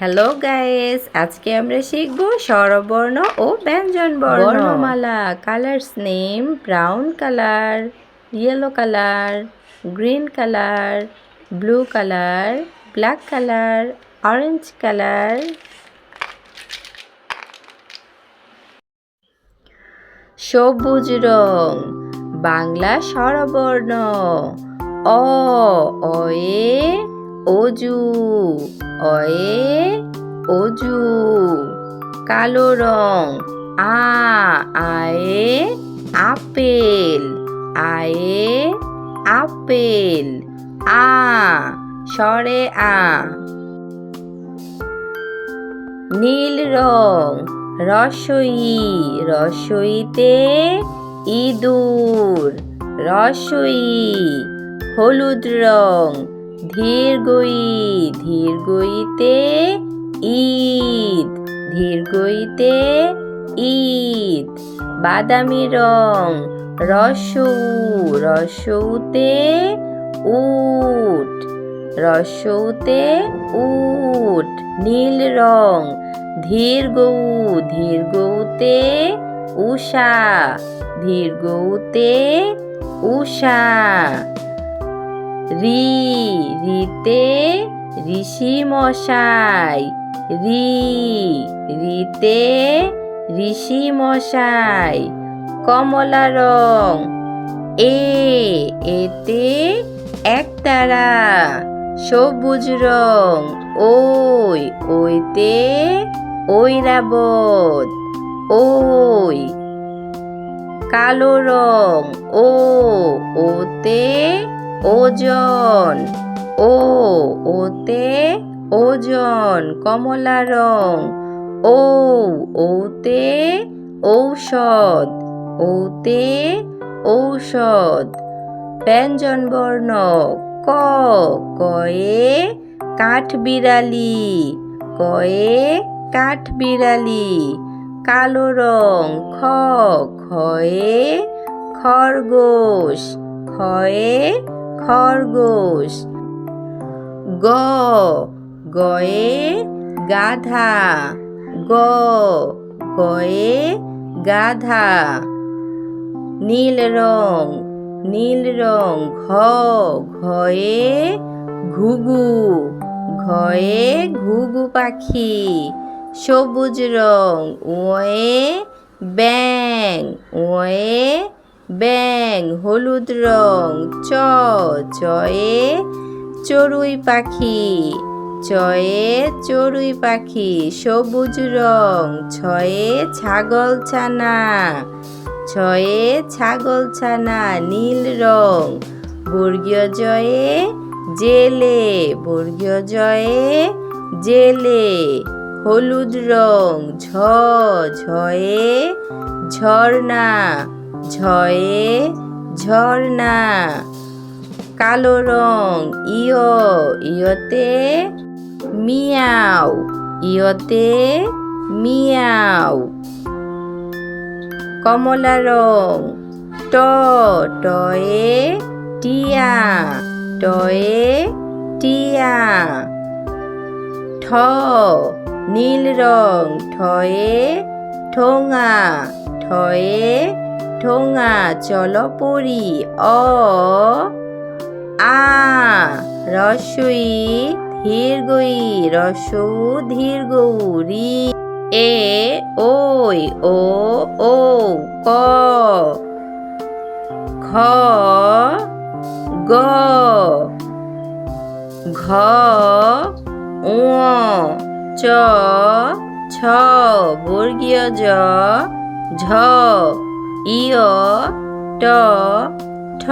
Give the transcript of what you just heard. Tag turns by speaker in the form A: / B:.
A: Hello guys আজকে আমরা শিখব স্বরবর্ণ ও ব্যঞ্জন বর্ণ বর্ণমালা। Colours name brown colour yellow colour green colour blue colour black colour orange colour সবুজ রং বাংলা স্বরবর্ণ। অ অয়ে অজু, অয়ে অজু, কালো রং, আ, আয়ে আপেল আয়ে আপেল, আ, সরে আ। নীল রং, রসই, রসইতে ইঁদুর, রসই, হলুদ রং ধীরগই ধীরগইতে ঈদ ধীরগইতে ঈদ। বাদামি রং, রসৌ, রসৌতে উট রসৌতে উট। নীল রং ধীর গৌ ধীর গৌতে উষা ধীর গৌতে উষা। রি রিতে ঋষি মশাই রি রিতে ঋষি মশাই কমলা রং এ এতে একতারা সবুজ রং ওই ওইতে ঐরাবত, ওই কালো রং ও ওতে ওজন। ও, ওতে ওজন, কমলা রং। ও, ওতে ঔষধ। ওতে ঔষধ। ব্যঞ্জন বর্ণ ক, কয়ে কাঠ বিড়ালি কয়ে কাঠ বিড়ালি কালো রং, খ খয়ে খরগোশ। খয়ে খরগোশ। গ, গয়ে গাধা। গ, গয়ে গাধা। নীল রং নীল রং। ঘ, ঘয়ে ঘুঘু। ঘয়ে ঘুঘু পাখি। সবুজ রং ওয়ে ব্যাং ওয়ে ব্যাং হলুদ রং, চ, চয়ে চড়ুই পাখি, চয়ে চড়ুই পাখি, সবুজ রং, ছয়ে ছাগল ছানা, ছয়ে ছাগল ছানা, নীল রং, বর্গীয় জয়ে জেলে, বর্গীয় জয়ে জেলে, হলুদ রং, ঝ, ঝয়ে ঝর্ণা ঝয়ে ঝর্ণা, কালো রং, ইয়, ইয়তে মিয়াও ইয়তে মিয়াও। কমলা রং, ট, টয়ে টিয়া টয়ে টিয়া। ঠ, নীল রং, ঠয়ে ঠোঙা, ঠয়ে ঠোঙা চল পড়ি অ, আ, রসই ধীর গই রসৌ ধীর গৌরী এ ও ও ক, খ, গ, ঘ উ চ ছ বর্গীয় জ, ঝ ইয় ট ঠ